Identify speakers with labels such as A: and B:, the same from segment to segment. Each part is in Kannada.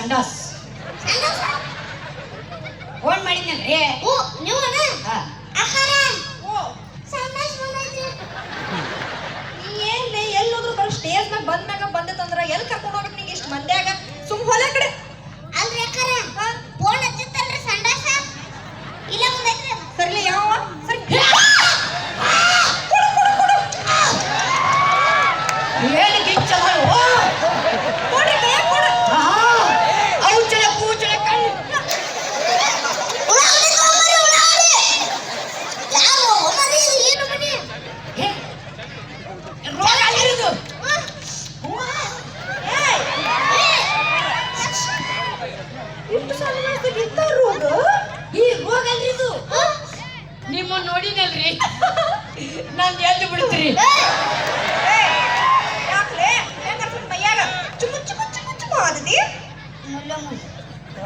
A: ಸಂಡಾಸ್ ಫೋನ್ ಮಾಡಿದ್ನಲ್ರಿ
B: ಓ ನೀವನ
A: ಹಾ
B: ಅಕ್ಕಾರ ಓ ಸಂಡಾಸ್ ಬಂದೈತಿ
C: ಏನ್ರಿ ಎಲ್ಲೋದ್ರು ಬರೋ ಸ್ಟೇಜ್ ಮ್ಯಾಗ ಬಂದ್ಮ್ಯಾಗ ಬಂದತಂದ್ರ ಎಲ್ಲಿ ಕರ್ಕೊಂಡು ಹೋಗ್ಬೇಕು ನಿಂಗೆ ಇಷ್ಟು ಮಂದ್ಯಾಗ ಸುಮ್ ಹೊಲ ಕಡೆ
B: ಅಲ್ರಿ ಅಕ್ಕಾರ ಫೋನ್ ಹಚ್ಚಿತ್ತಲ್ರಿ ಸಂಡಾಸ ಇಲ್ಲ ಬಂದೈತ್ರಿ ಅದು.
C: ಸರ್ಲಿ ಯಾವ ಸರಿ
A: ಏನು ಗಿಚ್ಚದ ಓ
C: ಕೊಡ್ರಿ ಕೈಯಾಗ್ ಕೊಡು.
A: ಔಚಳ ಕೂಚಳ ಕಣ್ಣು
B: ಉಳ್ಳಾಗಡ್ಡಿ ತಗೊಂಬರ್ರಿ, ಉಳ್ಳಾಗಡ್ಡಿ. ಯಾವ ಒಮ್ಮರಿ ಇದು ಏನು ಮನಿ
A: ಹೇ, ರೋಗ ಅಲ್ಲಿರೋದು
B: ಆ?
C: ಅವ್ವ. ಏಯ್, ಇಷ್ಟು ಸಣ್ಣ ವಯಸ್ಸಿಗೆ ಇಂಥ ರೋಗ
A: ಈ ರೋಗ ಅಲ್ಲಿದು
B: ಆ?
A: ನಿಮ್ಮ ನೋಡಿನಲ್ರಿ ನಂದು ಎದ್ದು ಬಿಡ್ತೀರಿ
C: ಏಯ್, ಯಾಕ್ಲೆ ಹೆಂಗ ಮೈಯಾಗ ಚುಮ್ಮು ಚುಮ್ಮು ಚುಮ್ಮು ಚುಮ್ಮು ಆದದಿ
B: ಮುಲ್ಲ ಮುಲ್ಲ.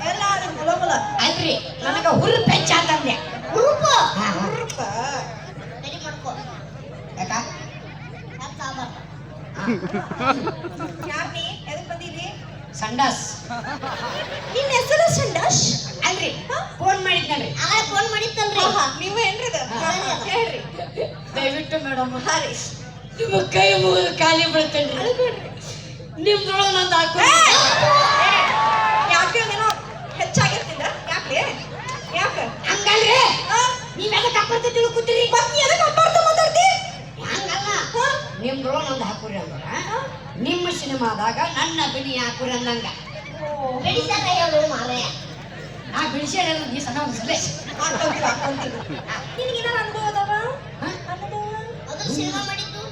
C: ಎಲ್ಲ ಅದು ಮುಲ ಮುಲ
A: ಅಲ್ರಿ ನನಗ ಹುರು ಪೆಚ್ಚ ಅಂತಂದೆ.
B: ರೆಡಿ ಮಾಡ್ಕೋ.
A: ಯಾಕ
B: ಯಾಕ್ ಸಾಂಬಾರ್?
C: ಯಾರ್ ನೀ? ಎದಕ್ ಬಂದಿರಿ
A: ಸಂಡಾಸ್.
C: ನಿನ್ನ ಹೆಸರು ಸಂಡಾಶ್
A: ಅಲ್ರಿ. ಫೋನ್ ಮಾಡಿದ್ನಲ್ರಿ.
B: ಫೋನ್ ಮಾಡಿತ್ತಲ್ರಿ.
C: ಆಹಾ, ನೀವು ಏನ್ರಿ. ಹೇಳ್ರಿ.
A: ದಯವಿಟ್ಟು ಮೇಡಮ್
C: ಹಾರಿ
A: ನಿಮ್ಮ ಕೈ ಮುಗಿದು ಖಾಲಿ
C: ಬೀಳ್ತೇನೆ
A: ನಿಮ್ದೊಳಗ ನಂದು ಹಾಕೋ
C: ಯಾಕೆ ಆ?
A: ನೀವ್ ಎದಕ್ಕೆ ಹಾಕೊಳ್ತ ತಿಳ್ಕೊತೀರಿ
C: ಮತ್ ನೀ ಎದಕ್ ಅಪಾರ್ಥ ಮಾತಾಡ್ತಿ.
A: ಹಂಗಲ್ಲ. ನಂದು ಹಾಕುರಿ ಅಂದ್ರ ನಿಮ್ಮ ಸಿನಿಮಾದಾಗ ನನ್ನ ಅಭಿನಯ ಹಾಕುರಿ ಅಂದಂಗ. ನಾ ಬಿಡಿಸಿ ಈ ಸಣ್ಣ
C: ಹಾಕೊಂತೀವಿ ನಿನಗೇನಾರ ಅನುಭವ ಅದಾವ? ಅನುಭವ?
B: ಅದು ಸಿನಿಮಾ ಮಾಡಿದ್ದು.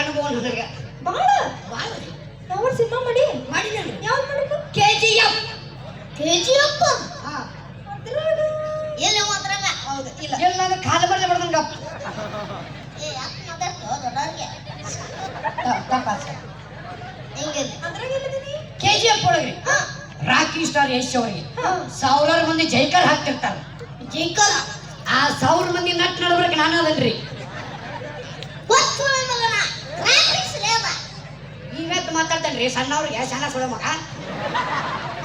A: ಅನುಭವ ನನಗೆ.
C: ಬಾಳ?
A: ಭಾಳ
C: ಯಾವ ಸಿನಿಮಾ ಮಾಡಿ?
A: ಮಾಡಿದ್ರಿ
C: ಯಾವ್ದು ಮಾಡಿದ್ದು?
A: K G F.
B: ಕೆಜಿಎಫ್
A: ಜಿ
C: ಅದ್ರಾಗ
B: ಎಲ್ಲಿ ಹೋದ್ರಾಗ
C: ಹೌದು ಇಲ್ಲ
A: ಎಲ್ಲ ಕಾಲು ಬರ್ಲೆ ಬಡ್ದಂಗ
B: ಏ ಯಾಕೆ ಮಾತಾಡ್ತೋ ದೊಡ್ಡವ್ರಿಗೆ
C: ಎಲ್ಲಿದ್ದೀನಿ
A: ಕೆ ಜಿ ಎಫ್ ಒಳಗ್ರಿ
B: ಹಾ.
A: ರಾಕಿ ಸ್ಟಾರ್ ಯಶ್ ಅವರಿಗೆ. ಸಾವಿರಾರು ಮಂದಿ ಜೈಕಾರ ಹಾಕ್ತಿರ್ತಾರ.
B: ಜೈಕಾರ?
A: ಆ ಸಾವಿರ ಮಂದಿ ನಟ್ ನಡ್ಬರ್ಕ ನಾನು ಅದನ್ರಿ ಇವತ್ತು ಮಾತಾಡ್ತೇನ್ರಿ ಸಣ್ಣವ್ರಿಗೆ ಸಣ್ಣ ಸುಳ ಮಗ.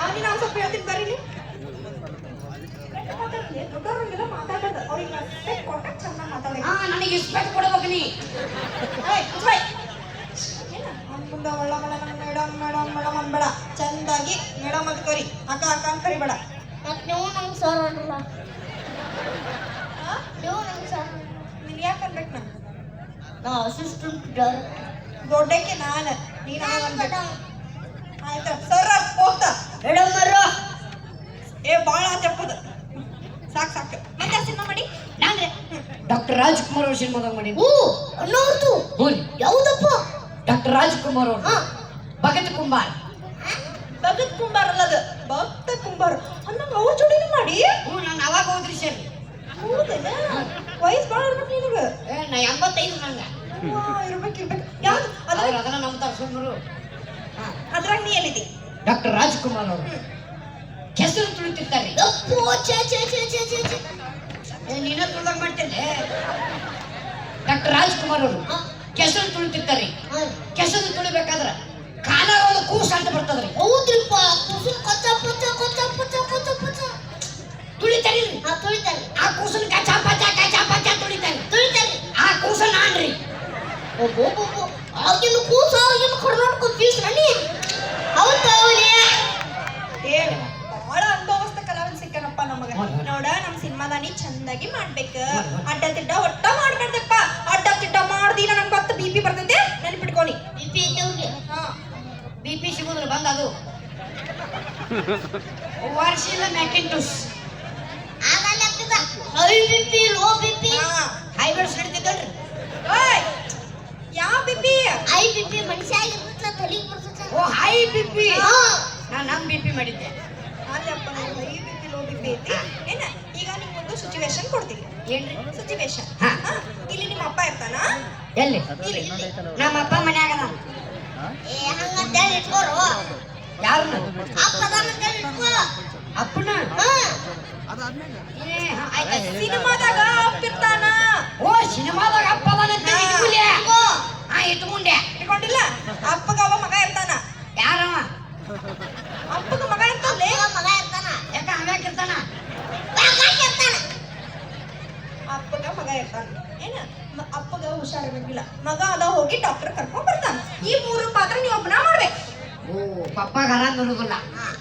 C: ಅವ್ನಿಗೆ ನಾನು ಸ್ವಲ್ಪ ಹೇಳ್ತೀನಿ ಬರ್ರಿ ಇಲ್ಲಿ. ದೊಡ್ಡವ್ರಿಗೆಲ್ಲ ಮಾತಾಡೋದು ಅವ್ರಿಗೆ respect ಕೊಟ್ಟಾಗ ಚೆನ್ನಾಗ್ ಮಾತಾಡ್ಬೇಕು.
A: ಹಾ ನನಗೆ ಇಸ್ಪೆಕ್ಟ್ ಕೊಡ್ಬೇಕು ನೀ
C: ಏಯ್, ಕುತ್ಕೊಯ್. ಏನ? ಅವ್ನ್ ಮುಂದೆ ಒಳ್ಳ ಮಳ ನಮ್ಮ ಮೇಡಮ್ ಮೇಡಮ್ ಮೇಡಮ್ ಅನ್ಬೇಡ ಚಂದಾಗಿ ಮೇಡಮ್ ಅಂತ ಕರಿ ಅಕ್ಕ ಅಕ್ಕ ಅಂತ ಕರಿಬೇಡ
B: ನೀವು ನಂಗೆ ಸರ್ ಅನ್ರಲ್ಲ? ನೀವು ನಮ್ಮ ಸರ್
C: ನಿನ್ ಯಾಕೆ ಅನ್ಬೇಕು ನಾನು
B: ನಾ ಅಸಿಸ್ಟೆಂಟ್ ಡೈರೆಕ್ಟರ್
C: ದೊಡ್ಡಕ್ಕೆ ನಾನು. ನೀನು ಅನ್ಬೇಕು ಆಯ್ತಾ. ಸರ್ ಹೋಗ್ತಾ.
B: ಮೇಡಮ್ ಅವ್ರು
C: ಏ ಭಾಳ ತೆಪ್ಪದು ಸಾಕು ಸಾಕು. ಮತ್ತೆ ಸಿನಿಮಾ ಮಾಡಿ?
A: ನಾನ್ರಿ ಡಾಕ್ಟರ್ ರಾಜ್ಕುಮಾರ್ ಅವ್ರ ಸಿನಿಮಾದಾಗ ಮಾಡಿ.
B: ಓ ನೋಡ್ತು
A: ಹ್ಞೂ
B: ಯಾವುದಪ್ಪ?
A: ಡಾಕ್ಟರ್ ರಾಜ್ಕುಮಾರ್ ಅವ್ರು. ಭಗತ್ ಕುಂಬಾರ್.
C: ಭಗತ್ ಕುಂಬಾರ ಅಲ್ಲದ ಭಕ್ತ ಕುಂಬಾರ. ಅನ್ನಂಗ ಅವ್ರ ಜೋಡಿನೂ ಮಾಡಿ.
A: ಹ್ಞೂ ನಾನು ಅವಾಗ ಹೋದ್ರಿ ಸರ್.
C: ಹೌದೇನ? ವಯಸ್ಸು ಭಾಳ ಇರ್ಬೇಕು ನಿನಗ.
A: ಏ ನಾ ಎಂಬತ್ತೈದು ನಂಗ.
C: ಇರ್ಬೇಕು ಇರ್ಬೇಕು. ಯಾವ್ದು? ಅದ್ರ
A: ಅದ್ರ ಅದನ್ನ ನಂಬ್ತಾರ ಸುಮ್ಮರು
C: ಅದ್ರಾಗ ನೀ ಎಲ್ಲಿದಿ?
A: ಡಾಕ್ಟರ್ ರಾಜ್ಕುಮಾರ್ ಅವರು. ಕೆಸರು ತುಳಿತಿರ್ತಾರೆ.
B: ಯಪ್ಪೋ ಛೇ ಛೇ ಛೇ ಛೇ ಛೇ ಏ,
A: ನೀನ ತುಳ್ದಂಗ್ ಮಾಡ್ತೇನೆ ಡಾಕ್ಟರ್ ರಾಜ್ಕುಮಾರ್ ಅವರು. ಕೆಸರು ತುಳಿತಿರ್ತಾರೆ. ಕೆಸರು ತುಳಿಬೇಕಾದ್ರ ಕಾಲ ಕೂಸು ಅಂತ ಬರ್ತದ್ರಿ.
B: ಹೌದ್ರಿಪ್ಪ ಕುಸುಮ್ ಕೊಚ್ಚ ಪಚ್ಚ ಕೊಚ್ಚ ಪಚ್ಚ ಕೊಚ್ಚ ಪಚ್ಚ.
A: ತುಳಿತಾರಿ
B: ಆ ತುಳಿತಾರೆ.
A: ಆ ಕೂಸನ್ ಕಚ ಪಚ ಕಚ ಪಚ ತುಳಿತಾರಿ.
B: ತುಳಿತಾರಿ.
A: ಆ ಕೂಸ ನಾನ್ರಿ.
B: ಒಬ್ಬೊಬ್ಬೊಬ್ಬ ಆಗಿನ ಕೂಸ ಆಗಿನ ಕರ್ನಾಟಕ ಫೀಸ್ ನನಿ. ಹೌದು ಅವನೇ
C: ಏ ಭಾಳ ಅನುಭವಸ್ತ ಕಲಾವಿದ ಸಿಕ್ಕನಪ್ಪ ನಮಗ. ನೋಡ ನಮ್ ಸಿನಿಮಾದಾನಿ ನೀ ಚಂದಾಗಿ ಮಾಡ್ಬೇಕು. ಅಡ್ಡ ತಿಡ್ಡ ಒಟ್ಟ ಮಾಡ್ಬಾರ್ದಪ್ಪ ಅಡ್ಡ ತಿಡ್ಡ ಮಾಡ್ದಿ ನನ್ ಪಿ
A: ಸಿಗೋದ್ರ ಬಂದ ಅದು ವರ್ಷಿಲ್ಲ ಮ್ಯಾಕಿಂಟುಸ್
B: high B P low B P.
C: ಹಾ.
A: ಹೈಬ್ರಿಡ್ಸ್ ನಡೀತಿದ್ದಲ್ರಿ
C: ಓಯ್! ಯಾವ B P?
B: High B P ಮನುಷ್ಯ ಆಗಿರ್ತಲ್ಲ ತಲೆಗೆ ಬರ್ತದ
A: ಓ ಹೈ ಬಿ ಪಿ.
B: ಹಾ.
A: ನಾನು ನಮ್ಮ ಬಿ ಪಿ ಮಾಡಿದ್ದೆ.
C: ಅಲ್ಲಪ್ಪ high B P low B P ಐತಿ. ಏನ? ಈಗ ನಿಮ್ಗೆ ಒಂದು ಸಿಚುವೇಶನ್ ಕೊಡ್ತೀನಿ.
A: ಏನ್ರಿ?
C: ಸಿಚುವೇಶನ್
A: ಹಾ.
C: ಇಲ್ಲಿ ನಿಮ್ಮ ಅಪ್ಪ ಇರ್ತಾನ?
A: ಎಲ್ಲಿ? ನಮ್ಮ ಅಪ್ಪ ಮನ್ಯಾಗ ನಾನು ಅಪ್ಪನ?
C: ಸಿನಿಮಾದಾಗ
A: ಓ ಸಿನಿಮಾದಾಗ ಅಪ್ಪ ಆ ಇಟ್ಕೊಂಡೆ
C: ಇಟ್ಕೊಂಡಿಲ್ಲ? ಅಪ್ಪಗ ಅವ ಮಗ ಇರ್ತಾನ.
A: ಯಾರವ?
C: ಅಪ್ಪಗ ಮಗ ಇರ್ತಾನೆ. ಮಗ ಇರ್ತಾನ. ಯಾಕ ಹಂಗಾಕ ಅಪ್ಪಗ ಮಗ ಇರ್ತಾನ. ಏನ? ಅಪ್ಪಗ ಹುಷಾರಿರಂಗಿಲ್ಲ ಮಗ ಅದ
A: ಹೋಗಿ ಡಾಕ್ಟರ್ ಪಪ್ಪಾಗ ಆರಾಮ್ ಇರುದಿಲ್ಲ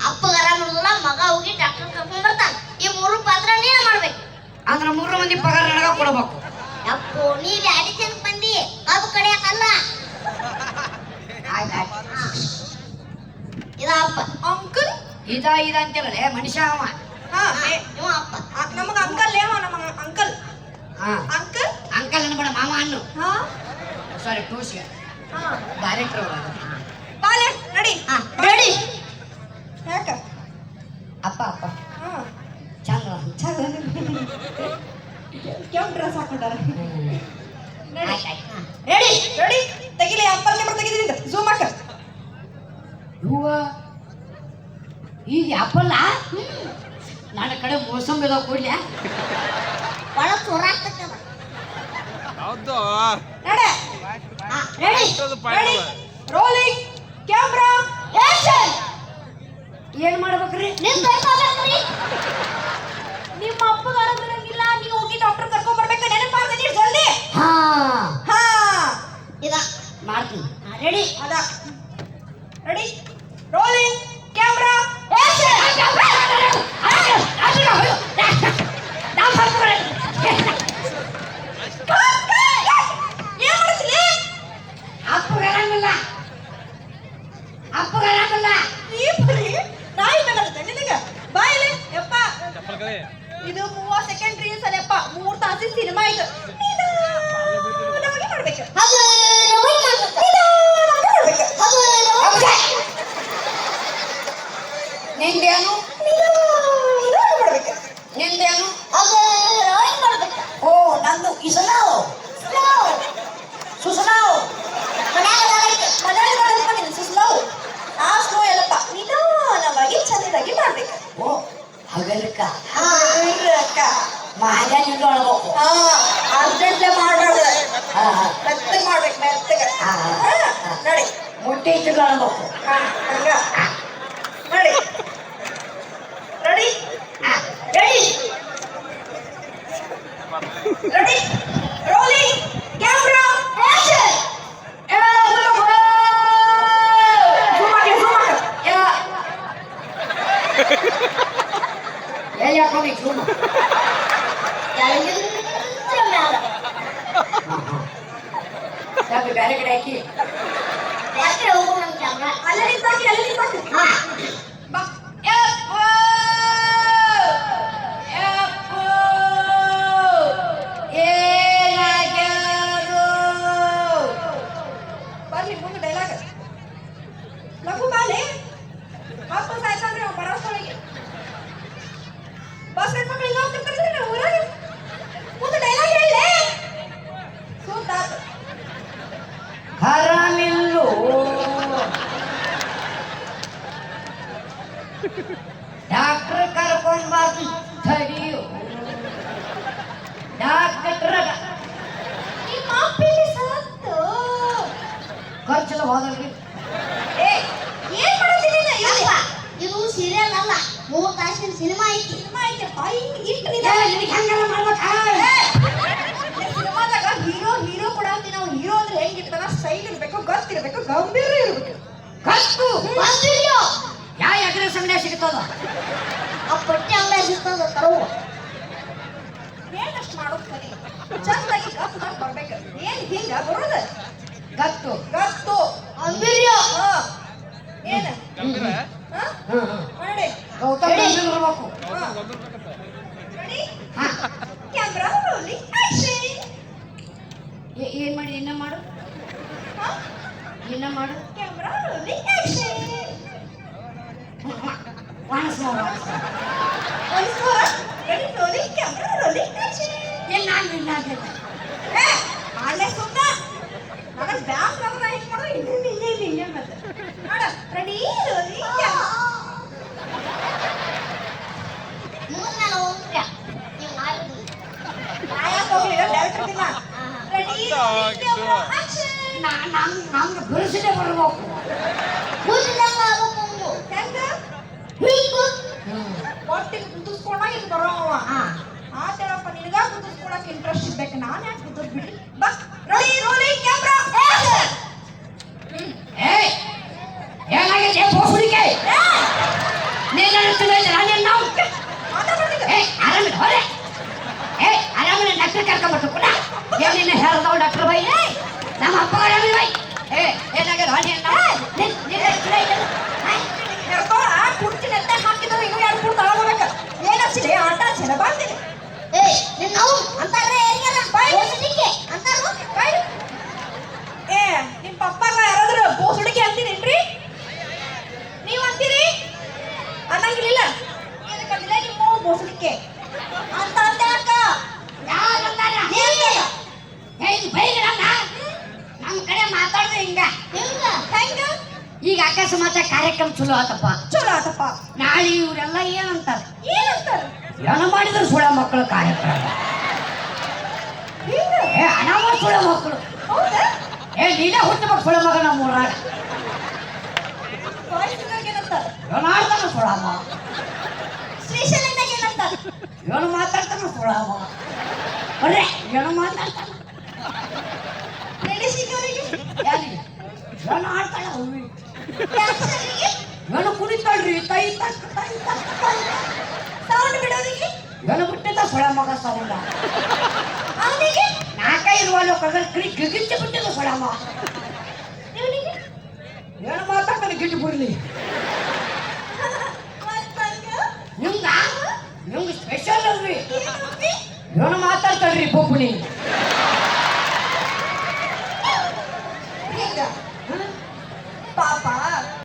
B: ಅಪ್ಪಗ ಆರಾಮ್ ಇರುದಿಲ್ಲ ಮಗ ಹೋಗಿ ಡಾಕ್ಟರ್ ಕರ್ಕೊಂಡ್ ಬರ್ತಾನ. ಈ ಮೂರು ಪಾತ್ರ ನೀನು ಮಾಡ್ಬೇಕು.
A: ಅಂದ್ರ ಮೂರು ಮಂದಿ ಪಗಾರ ನನಗ ಕೊಡಬೇಕು.
B: ಅಪ್ಪು ನೀವ್ ಅಡಿಷನ್ ಬಂದಿ? ಕಬ್ಬು ಕಡಿಯಾಕಲ್ಲ?
A: ಆಯ್ತ್ ಆಯ್ತ್.
B: ಇದ ಅಪ್ಪ.
C: ಅಂಕಲ್?
A: ಇದ ಇದ ಅಂತೀವಲ್ಲ ಮನುಷ್ಯ ಅವ.
C: ಹಾ ಏ,
B: ಇವ ಅಪ್ಪ.
C: ನಮಗ ಅಂಕಲ್ ಏವ ನಮ್ಮ ಅಂಕಲ್?
A: ಹಾ.
C: ಅಂಕಲ್?
A: ಅಂಕಲ್ ಅನ್ಬೇಡ ಮಾಮ ಅನ್ನು.
C: ಹಾ.
A: ಸಾರಿ ಟೂಸಿ
C: ಹಾ.
A: ಡೈರೆಕ್ಟರ್
C: ಬಾಲೆ ನಡಿ
B: ಹಾ ರೆಡಿ
C: ಯಾಕ
A: ಅಪ್ಪ ಅಪ್ಪ
C: ಹಾ
A: ಚಂದ
C: ಚಂದ ಕೆಂಪ್ ಡ್ರೆಸ್ ಹಾಕೊಂಡಾರ ನಡಿ
A: ಆಯ್ತ್ ಆಯ್ತ್.
C: ರೆಡಿ ರೆಡಿ ತೆಗಿಲಿ ಅಪ್ಪಲ್ ಕ್ಯಾಮ್ರಾ ತೆಗಿದ್ರಿಂದ ಝೂಮ್ ಹಾಕ
A: ಇವ್ವ ಈಗ ಅಪ್ಪಲ್ಲ ನನ್ನ ಕಡೆ ಮೋಸಂಬಿ ಇದಾವ ಕೊಡ್ಲ್ಯಾ
B: ಒಳ ಚೋರಾಗ್ತದ
D: ಹೌದು
B: ready
C: ready rolling camera
B: action
A: ಏನ್ ಮಾಡ್ಬೇಕ್ರಿ?
B: ನಿಮ್ ಕೈಕೋಬೇಕ್ರಿ
C: ನಿಮ್ಮ ಅಪ್ಪಗ ಆರಾಮಿರಂಗಿಲ್ಲ ನೀವು ಹೋಗಿ ಡಾಕ್ಟರ್ ಕರ್ಕೊಂಡ್ ಬರ್ಬೇಕು ನೆನಪಾಗ್ತದೆ ಜಲ್ದಿ.
A: ಹಾ.
C: ಹಾ.
B: ಇದ.
A: ಮಾಡ್ತೀನಿ.
B: ರೆಡಿ
C: ಅದ.
A: ಅಪ್ಪಗಾರಂಗಿಲ್ಲ ಅಪ್ಪಗಾರಂಗಿಲ್ಲ
C: ಈ ಬರೀ ನಾಯಿ ನಿನಗ? ಬಾಯಿಲೆ ಯಪ್ಪ. ಇದು ಮೂವತ್ ಸೆಕೆಂಡ್ ರೀಲ್ಸ್ ಅಲ್ಲಪ್ಪ ಮೂರ್ ತಾಸಿನ ಸಿನಿಮಾ ಇದು ನಿಧಾನವಾಗಿ ಮಾಡ್ಬೇಕು
A: ನಿಂದೇನು
B: ಅದು ರವೈ ಮಾಡ್ಬೇಕು
A: ಓ ನಂದು ಇಸಲಾವ್
B: ಸ್ಲೋ
A: ಸುಸಲಾವ್
B: ಮನ್ಯಾಗ ಅದಾಗೈತಿ.
C: ಮನೆಯಲ್ಲಿ ಮಾಡಪ್ಪ ನಿನ್ನ ಸುಸ್ಲವ್ ಆ ಸ್ಲೋ ಎಲ್ಲಪ್ಪ ನಿಧಾನವಾಗಿ ಚಂದಾಗಿ ಮಾಡ್ಬೇಕು
A: ಓ ಹಗಲಕ್ಕ
C: ಹಾ ಅಕ್ಕ
A: ಮಹಾಜ ನಿಂದು ಅಳ್ಬೇಕು
C: ಹಾ ಅರ್ಜೆಂಟ್ಲೆ ಮಾಡ್ಬಾರ್ದು
A: ಹಾ ಹಾ
C: ಮೆತ್ತಗೆ ಮಾಡ್ಬೇಕು ಮೆತ್ತಗೆ
A: ಹಾ, ಹಾ.
C: ಹಾ, ನಡಿ
A: ಮುಟ್ಟಿ ಇಟ್ಟು ಅಳ್ಬೇಕು
C: ಹಾ ಹಂಗ ನಡಿ ready ready ready rolling camera action
A: ಎಲ್ಲಿ ಹಾಕೊಂಡು ಚೂಮ
B: ಕೆಳಗಿಂದ್ರ ಮ್ಯಾಲ.
A: ಸ್ವಲ್ಪ ಬೇರೆ ಕಡೆ ಹಾಕಿ
B: ಯಾಕೆ ಹೋಗು ನಮ್ ಕ್ಯಾಮ್ರಾ
C: ಅಲ್ಲೇ ನಿಂತಾಕಿ ಅಲ್ಲೇ ನಿಂತಾಕಿ
B: ಹಾ
C: ಬಾ ಯಪ್ಪೋ ಯಪ್ಪೋ ಏನಾಗ್ಯಾರು ಬರ್ಲಿ ಮುಂದೆ ಡೈಲಾಗ್ ಲಘು ಬಾಲೆ ವಾಪಸ್ ಆಯ್ತಂದ್ರೆ ಅವ್ನು ಬರೋಷ್ಟೊಳಗೆ ಬಸ್ ಹೆಣ್ಮಕ್ಳು ಇಲ್ಲ ಹೋಗ್ತಿರ್ತಾರೆ ನಾವು ಊರಾಗ ಮುಂದೆ ಡೈಲಾಗ್ ಹೇಳಿ ಸೂತಾತು
A: ಹರಮಿಲ್ಲು ಡಾಕ್ಟರ್ ಕರ್ಕೊಂಡ್ ಬರ್ತೀನಿ ತಡಿಯು ಡಾಕ್ಟರ್
C: ನಿಮ್ಮ ಅಪ್ಪಿಲಿ ಸತ್ತು ಇಲ್ಲಿ
B: ಇದು ಸೀರಿಯಲ್ ಅಲ್ಲ. ಮೂರು ತಾಸಿನ ಸಿನಿಮಾ ಐತಿ.
C: ಸಿನಿಮಾ
A: ಐತಿ. ಹೆಂಗೆಲ್ಲ ಮಾಡ್ಬೇಕಾ?
C: ಸಿನಿಮಾದಾಗ ಹೀರೋ ಹೀರೋ ಕೂಡ ನಾವು ಹೀರೋ ಅಂದ್ರೆ ಹೆಂಗಿರ್ತಾನ ಸ್ಟೈಲ್ ಇರ್ಬೇಕು ಗೊತ್ತಿರ್ಬೇಕು ಗಂಭೀರ ಇರ್ಬೇಕು.
A: ಕತ್ತು
B: ಬಂದಿದ್ಯೋ
A: ಯಾವ ಎಕರೆ ಸಂಗಡ ಸಿಗ್ತದ
B: ಆ ಪಟ್ಟಿ ಅಂಗಡಿ ಸಿಗ್ತದ ತರುವ
C: ಏನಷ್ಟು ಮಾಡೋದು ಕಲಿ? ಚಂದಾಗಿ ಗಪ್ ಬರ್ಬೇಕು. ಏನ್ ಹಿಂಗ ಬರೋದು?
A: ಗತ್ತು
C: ಗತ್ತು.
B: ಅಂಬಿರ್ಯ
C: ಹಾ. ಏನ. ಮಾಡಿ.
A: ಗೌತಮ್ ಇರ್ಬೇಕು
C: ಹಾ
D: ಗೊತ್ತಿರ್ಬೇಕಂತ
C: ರೆಡಿ
A: ಹಾ
C: ಕ್ಯಾಮ್ರಾ ರೋಲಿಂಗ್ ಆಕ್ಷನ್
A: ಏ- ಏನ್ ಮಾಡಿ ಇನ್ನ ಮಾಡು
C: ಹಾ
A: ಇನ್ನ ಮಾಡು
C: ಕ್ಯಾಮ್ರಾ ರೋಲಿಂಗ್ ಆಕ್ಷನ್
A: ವಾಣಿಸ್ ಮಾಡು ವಾಣಿಸ್ ಮಾಡು.
C: Once more ready rolling camera rolling action
A: ಇಲ್ಲ ನಾನು ಇಲ್ಲ ಅಂತಿಲ್ಲ.
C: ಏ ಅಲ್ಲೇ ಸುತ್ತ ನನಗೆ ಬ್ಯಾಸ್ ನಮ್ನ ಹಿಂಗ್ ಮಾಡೋ ಹಿಂಗೆ ಹಿಂಗೆ ಹಿಂಗೆ ಹಿಂಗೆ ಮತ್ತೆ ನೋಡ ರೆಡಿ ರೋಲಿಂಗ್ ಕ್ಯಾಮ್ರಾ
B: ಮೂರ್ ನಾನು ಹೋಗ್ತೀಯ ನೀವು ಮಾಡಿದ್ದು
C: ನಾಯಕ್ ಹೋಗ್ಲಿ ಡೈರೆಕ್ಟರ್ ದಿನ ರೆಡಿ ರೋಲಿಂಗ್ ಕ್ಯಾಮ್ರಾ ಆಕ್ಷನ್
A: ನಾ- ನಮ್ ನಮ್ಗೆ ಬಿರುಸಿದೆ ಬರ್ಬೇಕು
B: ಕೂದಿದಂಗ ಆಗಬೇಕು
C: ಹೆಂಗ
B: ಹಿಂಗು
A: ಹ್ಮ್
C: ಒಟ್ಟಿಗೆ ಕುಂದಿಸ್ಕೊಂಡಾಗ ಇದು ಬರೋ ಅವ
A: ಹಾ
C: ಆತೇಳಪ್ಪ ನಿನಗ ಗುದ್ದಿಸ್ಕೊಳಕ್ ಇಂಟ್ರೆಸ್ಟ್ ಇರ್ಬೇಕು ನಾನು ಯಾಕೆ ಗುದ್ದದ್ ಬಿಡ್ಲಿ ಬಾ ರೋಲಿ ರೋಲಿ ಕ್ಯಾಮ್ರಾ
A: ಏಯ್ ಏನಾಗಿದೆ ಬೋಸುಡಿಕೆ ನೀನು ತಿಳಿದ್ರೆ ನಾವು
C: ಮಾತಾಡ್ಬಿಡ್ತೀನಿ
A: ಏ ಆರಾಮಿಲ್ಲ ಹೊರೆ. ಏ ಆರಾಮಿಲ್ಲ ಡಾಕ್ಟರ್ ಪುನಃ. ಏನಿನ್ನ ಹೇಳ್ದವ್ ಡಾಕ್ಟರ್ ಬೈ ನಮ್ಮ ಅಪ್ಪ ಬೈ. ಏ ಏನಾಗಿದೆ ಹೊರೆ
C: ಹಿಡ್ಕೊಳ ಕುಡ್ತೀನಿ ಅಂತ ಹಾಕಿದ್ರೆ ಇನ್ನೂ ಎರಡು ಕೂಡ ತಗೊಳ್ಬೇಕು ಏನಚ್ಚಿದೆ ಆಟ ಹಚ್ಚಿದೆ ಬಂದಿದೆ
B: ಏ ನಿನ್ನ ನಾವು ಅಂತಾರ್ರೆ ಯಾರಿಗಾರ ಬೋಸಡಿಕೆ ಅಂತಾರು
C: ಬೈ ಏ ನಿಮ್ಮ ಪಪ್ಪಾಗ ಯಾರಾದ್ರೂ ಬೋಸುಡಿಕೆ ಅಂತೀರೇನ್ರಿ ನೀವು ಅಂತೀರಿ ಅನ್ನಂಗಿಲ್ಲ ಏನಕ್ಕಂದಿಲ್ಲ ನಿಮ್ಮ ಬೋಸುಡಿಕೆ ಅಂತ ಅಂತ ಅಕ್ಕ
A: ಯಾರು ಅಂದಾರ ಏ ಇದು ಬೈಗಳನ್ನ ನಮ್ಮ ಕಡೆ ಮಾತಾಡಿದ್ರೆ ಹಿಂಗ
B: ಹೆಂಗ
C: ಹೆಂಗ
A: ಈಗ ಅಕಸ್ಮಾತ್ ಕಾರ್ಯಕ್ರಮ ಚಲೋ ಆತಪ್ಪ.
C: ಚಲೋ ಆತಪ್ಪ.
A: ನಾಳೆ ಇವರೆಲ್ಲ ಏನಂತಾರ?
C: ಏನಂತಾರ?
A: ಏನ ಮಾಡಿದ್ರು ಸುಳ ಮಕ್ಕಳು ಕಾರ್ಯಕ್ರಮ. ಏ ಅನಾಮ ಸುಳ ಮಕ್ಕಳು. ಏ ನೀನೇ ಹುಟ್ಟಬೇಕು ಸುಳ ಮಗ ನಮ್ಮ ಊರಾಗ. ಏನಾಡ್ತಾನ ಸುಳಮ್ಮ
C: ಶ್ರೀಶೈಲದಾಗ ಏನಂತಾರ?
A: ಏನು ಮಾತಾಡ್ತಾನ ಸುಳಮ್ಮ ಬರ್ರೆ ಏನು ಮಾತಾಡ್ತಾನ. ಯಾರಿಗೆ? ಏನು ಆಡ್ತಾಳ ಏನು ಕುಣಿತಾಳ್ರಿ ತೈ ತಕ್ ತೈ ತಕ್ ತೈ ತಕ್.
C: ಸೌಂಡ್ ಬಿಡೋರಿಗೆ
A: ಏನು ಬಿಟ್ಟಿದ್ದ ಸೊಳ ಮಗ ಸೌಂಡ
C: ಅವನಿಗೆ
A: ನಾಲ್ಕೈದು ಇರುವ ಲೋಕಗಳು ಕ್ರಿ ಗಿಗಿಚ್ಚಿ ಬಿಟ್ಟಿದ್ದ ಸುಳಮ್ಮ
C: ಇವನಿಗೆ?
A: ಏನು ಮಾತಾಡ್ತಾನೆ ಗಿಟ್ಟು ಬಿಡಲಿ ನಿಮ್ಗೆ ನಿಮ್ಗ ಸ್ಪೆಷಲ್ ಅಲ್ರಿ? ಏನು ಮಾತಾಡ್ತಾಳ್ರಿ ಬೊಬ್ಬುಣಿ?